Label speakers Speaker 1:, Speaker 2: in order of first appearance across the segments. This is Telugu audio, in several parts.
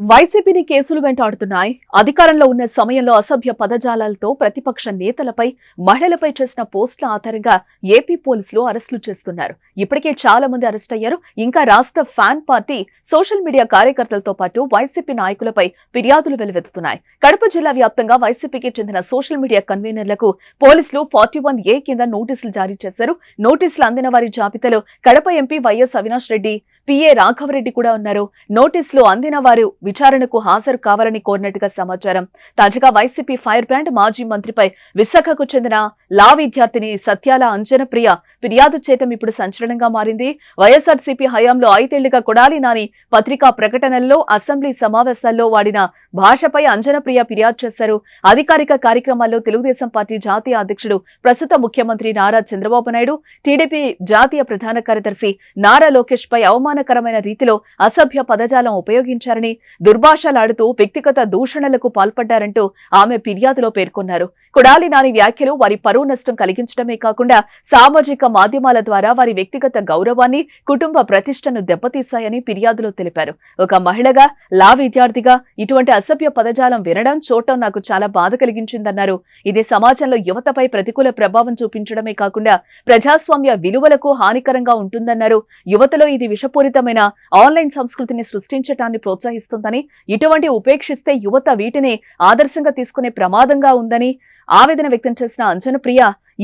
Speaker 1: వైసీపీని కేసులు వెంటాడుతున్నాయి. అధికారంలో ఉన్న సమయంలో అసభ్య పదజాలాలతో ప్రతిపక్ష నేతలపై మహిళలపై చేసిన పోస్టుల ఆధారంగా ఏపీ పోలీసులు అరెస్టులు చేస్తున్నారు. ఇప్పటికే చాలా మంది అరెస్ట్ అయ్యారు. ఇంకా రాష్ట్ర ఫ్యాన్ పార్టీ సోషల్ మీడియా కార్యకర్తలతో పాటు వైసీపీ నాయకులపై ఫిర్యాదులు వెలువెత్తుతున్నాయి. కడప జిల్లా వ్యాప్తంగా వైసీపీకి చెందిన సోషల్ మీడియా కన్వీనర్లకు పోలీసులు ఫార్టీ వన్ ఏ కింద నోటీసులు జారీ చేశారు. నోటీసులు అందిన వారి జాబితాలో Kadapa MP YS Avinash Reddy PA Raghava Reddy కూడా ఉన్నారు. నోటీసులు అందిన వారు విచారణకు హాజరు కావాలని కోరినట్టుగా సమాచారం. తాజాగా వైసీపీ ఫైర్ బ్రాండ్ మాజీ మంత్రిపై విశాఖకు చెందిన లా విద్యార్థిని సత్యాల అంజనప్రియ ఫిర్యాదు చేయటం ఇప్పుడు సంచలనంగా మారింది. వైఎస్ఆర్సీపీ హయాంలో ఐదేళ్ళుగా కొడాలి నాని పత్రికా ప్రకటనల్లో అసెంబ్లీ సమావేశాల్లో వాడిన భాషపై అంజనప్రియ ఫిర్యాదు చేశారు. అధికారిక కార్యక్రమాల్లో తెలుగుదేశం పార్టీ జాతీయ అధ్యక్షుడు ప్రస్తుత ముఖ్యమంత్రి నారా చంద్రబాబు నాయుడు టీడీపీ జాతీయ ప్రధాన కార్యదర్శి నారా లోకేష్ పై అవమానకరమైన రీతిలో అసభ్య పదజాలం ఉపయోగించారని దుర్భాషలాడుతూ వ్యక్తిగత దూషణలకు పాల్పడ్డారంటూ ఆమె ఫిర్యాదులో పేర్కొన్నారు. కొడాలి నాని వ్యాఖ్యలు వారి పరువు నష్టం కలిగించడమే కాకుండా సామాజిక మాధ్యమాల ద్వారా వారి వ్యక్తిగత గౌరవాన్ని కుటుంబ ప్రతిష్టను దెబ్బతీశాయని ఫిర్యాదులో తెలిపారు. ఒక మహిళగా లా విద్యార్థిగా ఇటువంటి అసభ్య పదజాలం వినడం చూడటం నాకు చాలా బాధ కలిగించిందన్నారు. ఇది సమాజంలో యువతపై ప్రతికూల ప్రభావం చూపించడమే కాకుండా ప్రజాస్వామ్య విలువలకు హానికరంగా ఉంటుందన్నారు. యువతలో ఇది విషపూరితమైన ఆన్లైన్ సంస్కృతిని సృష్టించటాన్ని ప్రోత్సహిస్తుందని ఇటువంటి ఉపేక్షిస్తే యువత వీటిని ఆదర్శంగా తీసుకునే ప్రమాదంగా ఉందని ఆవేదన వ్యక్తం చేసిన అంజనప్రియ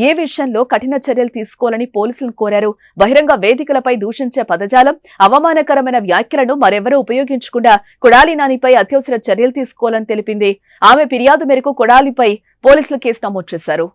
Speaker 1: ఏ విషయంలో కఠిన చర్యలు తీసుకోవాలని పోలీసులను కోరారు? బహిరంగ వేదికలపై దూషించే పదజాలం అవమానకరమైన వ్యాఖ్యలను మరెవరూ ఉపయోగించకుండా కొడాలి నానిపై అత్యవసర చర్యలు తీసుకోవాలని తెలిపింది. ఆమె ఫిర్యాదు మేరకు కొడాలిపై పోలీసులు కేసు నమోదు చేశారు.